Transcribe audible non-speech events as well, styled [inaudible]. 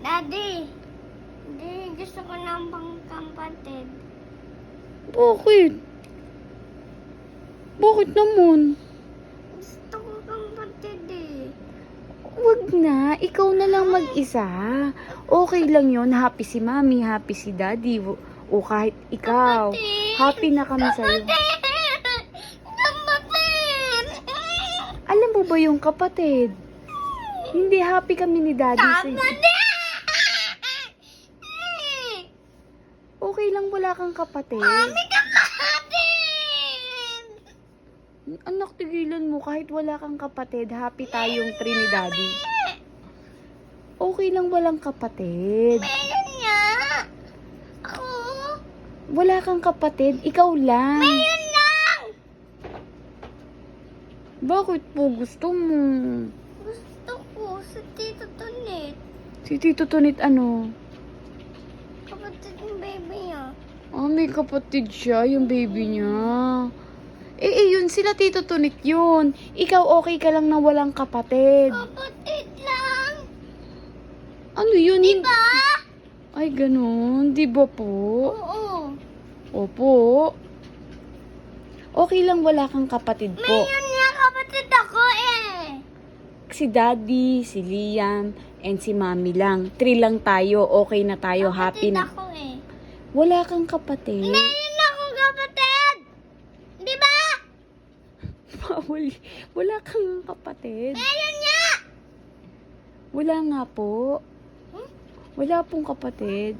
Daddy, hindi gusto ko ng pangkapatid. Bakit? Bakit naman? Gusto ko kapatid eh. Wag na, ikaw na lang mag-isa. Okay lang yon happy si mami, happy si daddy. O kahit ikaw. Kapatid! Happy na kami sa'yo. Kapatid! Kapatid! Alam mo ba yung kapatid? Hindi happy kami ni daddy. sa- Kapatid! Okay lang wala kang kapatid. Mami, kapatid! Anak, tigilan mo. Kahit wala kang kapatid, happy tayong three ni daddy. Okay lang walang kapatid. Meron nga. Ako. Wala kang kapatid, ikaw lang. Meron lang. Bakit po gusto mo? Gusto ko sa Tito Tonit. Si Tito Tunit ano? Kapatid ng baby niya. Ah, may kapatid siya, yung baby niya. Eh, eh, yun, sila Tito Tunit yun. Ikaw okay ka lang na walang kapatid. Kapatid lang. Ano yun? Diba? Ay, ganun. Di ba po? Oo. Opo. Okay lang wala kang kapatid po. Meron nga kapatid ako eh. Si Daddy, si Liam, and si Mami lang. Three lang tayo. Okay na tayo. Happy Kapatid na. ako eh. Wala kang kapatid. Meron ako kapatid. Diba? Bawal. [laughs] Wala kang kapatid. Meron nga. Wala nga po. Hmm? Wala pong kapatid.